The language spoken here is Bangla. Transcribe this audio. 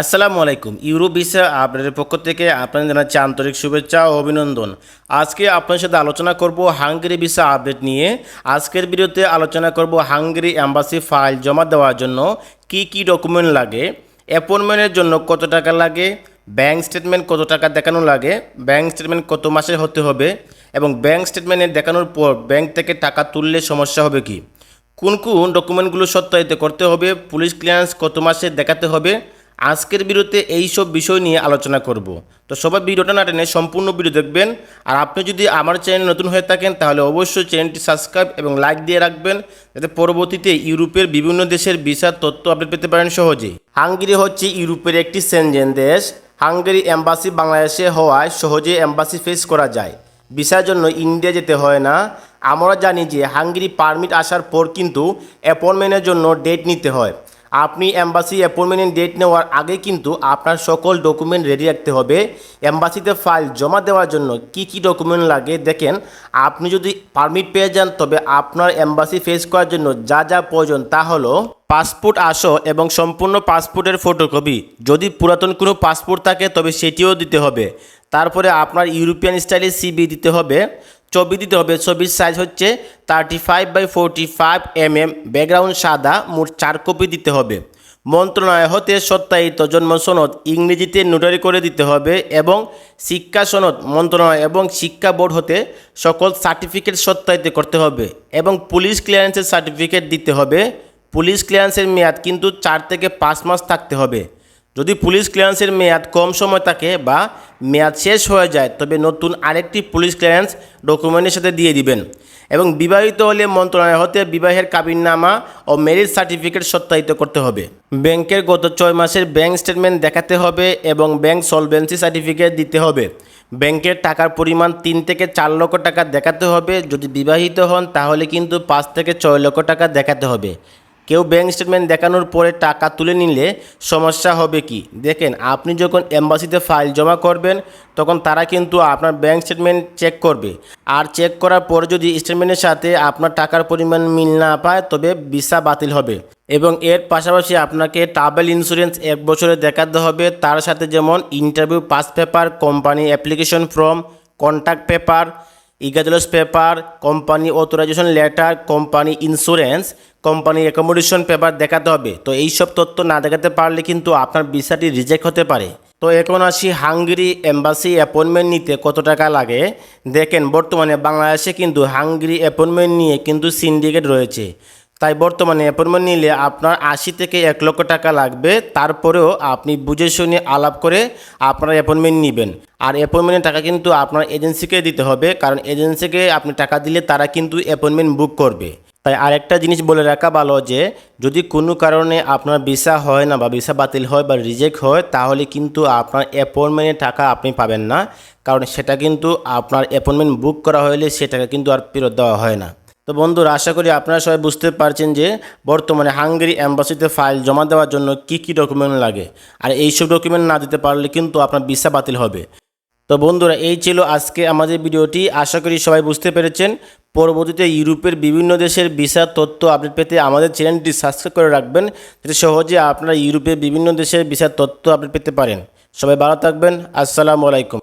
আসসালামু আলাইকুম। ইউরো ভিসা আপনাদের পক্ষ থেকে আপনাদের জানাচ্ছি আন্তরিক শুভেচ্ছা ও অভিনন্দন। আজকে আপনার সাথে আলোচনা করব হাঙ্গেরি ভিসা আপডেট নিয়ে। আজকের ভিডিওতে আলোচনা করব হাঙ্গেরি অ্যাম্বাসি ফাইল জমা দেওয়ার জন্য কি কি ডকুমেন্ট লাগে, অ্যাপয়েন্টমেন্টের জন্য কত টাকা লাগে, ব্যাংক স্টেটমেন্ট কত টাকা দেখানো লাগে, ব্যাংক স্টেটমেন্ট কত মাসে হতে হবে, এবং ব্যাংক স্টেটমেন্টে দেখানোর পর ব্যাংক থেকে টাকা তুললে সমস্যা হবে কি, কোন কোন ডকুমেন্টগুলো সত্যায়িত করতে হবে, পুলিশ ক্লিয়ারেন্স কত মাসে দেখাতে হবে আজকের ভিডিওতে এই সব বিষয় নিয়ে আলোচনা করব। তো সবাই ভিডিওটা না টেনে সম্পূর্ণ ভিডিও দেখবেন। আর আপনি যদি আমার চ্যানেল নতুন হয়ে থাকেন, তাহলে অবশ্যই চ্যানেলটি সাবস্ক্রাইব এবং লাইক দিয়ে রাখবেন। যাতে পরবর্তীতে ইউরোপের বিভিন্ন দেশের ভিসার তথ্য আপডেট পেতে পারেন সহজেই। হাঙ্গেরি হচ্ছে ইউরোপের একটি সেনজেন দেশ। হাঙ্গেরি এম্বাসি বাংলাদেশে হওয়ায় সহজে এম্বাসি ফেস করা যায়। ভিসার জন্য ইন্ডিয়া যেতে হয় না। আমরা জানি যে হাঙ্গেরি পারমিট আসার পর কিন্তু অ্যাপয়েন্টমেন্টের জন্য ডেট নিতে হয়। আপনি অ্যাম্বাসি অ্যাপয়েন্টমেন্ট ডেট নেওয়ার আগে কিন্তু আপনার সকল ডকুমেন্ট রেডি রাখতে হবে। অ্যাম্বাসিতে ফাইল জমা দেওয়ার জন্য কি কি ডকুমেন্ট লাগে দেখেন। আপনি যদি পারমিট পেয়ে যান, তবে আপনার অ্যাম্বাসি ফেস করার জন্য যা যা প্রয়োজন তা হলো পাসপোর্ট আসো এবং সম্পূর্ণ পাসপোর্টের ফটোকপি যদি পুরাতন কোনো পাসপোর্ট থাকে, তবে সেটিও দিতে হবে। তারপরে আপনার ইউরোপিয়ান স্টাইলে সিবি দিতে হবে। ছবি দিতে হবে। ছবির সাইজ হচ্ছে thirty five by forty five M M background সাদা, মোট চার কপি দিতে হবে। মন্ত্রণালয় হতে সত্যায়িত জন্ম সনদ ইংরেজিতে নোটারি করে দিতে হবে এবং শিক্ষা সনদ মন্ত্রণালয় এবং শিক্ষা বোর্ড হতে সকল সার্টিফিকেট সত্যায়িত করতে হবে এবং পুলিশ ক্লিয়ারেন্সের সার্টিফিকেট দিতে হবে। পুলিশ ক্লিয়ারেন্সের মেয়াদ কিন্তু চার থেকে পাঁচ মাস থাকতে হবে। যদি পুলিশ ক্লিয়ারেন্সের মেয়াদ কম সময় থাকে বা মেয়াদ শেষ হয়ে যায়, তবে নতুন আরেকটি পুলিশ ক্লিয়ারেন্স ডকুমেন্টের সাথে দিয়ে দিবেন। এবং বিবাহিত হলে মন্ত্রণালয় হতে বিবাহের কাবিননামা ও ম্যারেজ সার্টিফিকেট সত্যায়িত করতে হবে। ব্যাংকের গত ছয় মাসের ব্যাংক স্টেটমেন্ট দেখাতে হবে এবং ব্যাংক সলভেন্সি সার্টিফিকেট দিতে হবে। ব্যাংকের টাকার পরিমাণ তিন থেকে চার লক্ষ টাকা দেখাতে হবে। যদি বিবাহিত হন, তাহলে কিন্তু পাঁচ থেকে ছয় লক্ষ টাকা দেখাতে হবে। কেউ ব্যাঙ্ক স্টেটমেন্ট দেখানোর পরে টাকা তুলে নিলে সমস্যা হবে কি? দেখেন, আপনি যখন এম্বাসিতে ফাইল জমা করবেন, তখন তারা কিন্তু আপনার ব্যাঙ্ক স্টেটমেন্ট চেক করবে। আর চেক করার পরে যদি স্টেটমেন্টের সাথে আপনার টাকার পরিমাণ মিল না পায়, তবে ভিসা বাতিল হবে। এবং এর পাশাপাশি আপনাকে ট্রাভেল ইন্স্যুরেন্স এক বছরে দেখাতে হবে। তার সাথে যেমন interview pass paper company application form contact paper ইগাদলস paper company authorization letter company insurance company accommodation paper দেখাতে হবে। তো এইসব তথ্য না দেখাতে পারলে কিন্তু আপনার ভিসাটি রিজেক্ট হতে পারে। তো এখন আসি হাঙ্গেরি এম্বাসি অ্যাপয়েন্টমেন্ট নিতে কত টাকা লাগে? দেখেন, বর্তমানে বাংলাদেশে কিন্তু হাঙ্গেরি অ্যাপয়েন্টমেন্ট নিয়ে কিন্তু সিন্ডিকেট রয়েছে। তাই বর্তমানে অ্যাপয়েন্টমেন্ট নিলে আপনার আশি থেকে এক লক্ষ টাকা লাগবে। তারপরেও আপনি বুঝে শুনে আলাপ করে আপনার অ্যাপয়েন্টমেন্ট নেবেন। আর অ্যাপয়েন্টমেন্টের টাকা কিন্তু আপনার এজেন্সিকে দিতে হবে, কারণ এজেন্সিকে আপনি টাকা দিলে তারা কিন্তু অ্যাপয়েন্টমেন্ট বুক করবে। তাই আরেকটা জিনিস বলে রাখা ভালো যে, যদি কোনো কারণে আপনার ভিসা হয় না বা ভিসা বাতিল হয় বা রিজেক্ট হয়, তাহলে কিন্তু আপনার অ্যাপয়েন্টমেন্টের টাকা আপনি পাবেন না। কারণ সেটা কিন্তু আপনার অ্যাপয়েন্টমেন্ট বুক করা হলে সে টাকা কিন্তু আর ফেরত দেওয়া হয় না। তো বন্ধুরা, আশা করি আপনারা সবাই বুঝতে পারছেন যে বর্তমানে হাঙ্গেরি অ্যাম্বাসিতে ফাইল জমা দেওয়ার জন্য কি কি ডকুমেন্ট লাগে। আর এইসব ডকুমেন্ট না দিতে পারলে কিন্তু আপনার ভিসা বাতিল হবে। তো বন্ধুরা, এই ছিল আজকে আমাদের ভিডিওটি। আশা করি সবাই বুঝতে পেরেছেন। পরবর্তীতে ইউরোপের বিভিন্ন দেশের ভিসার তথ্য আপডেট পেতে আমাদের চ্যানেলটি সাবস্ক্রাইব করে রাখবেন। যাতে সহজে আপনারা ইউরোপের বিভিন্ন দেশের ভিসার তথ্য আপডেট পেতে পারেন। সবাই ভালো থাকবেন। আসসালামু আলাইকুম।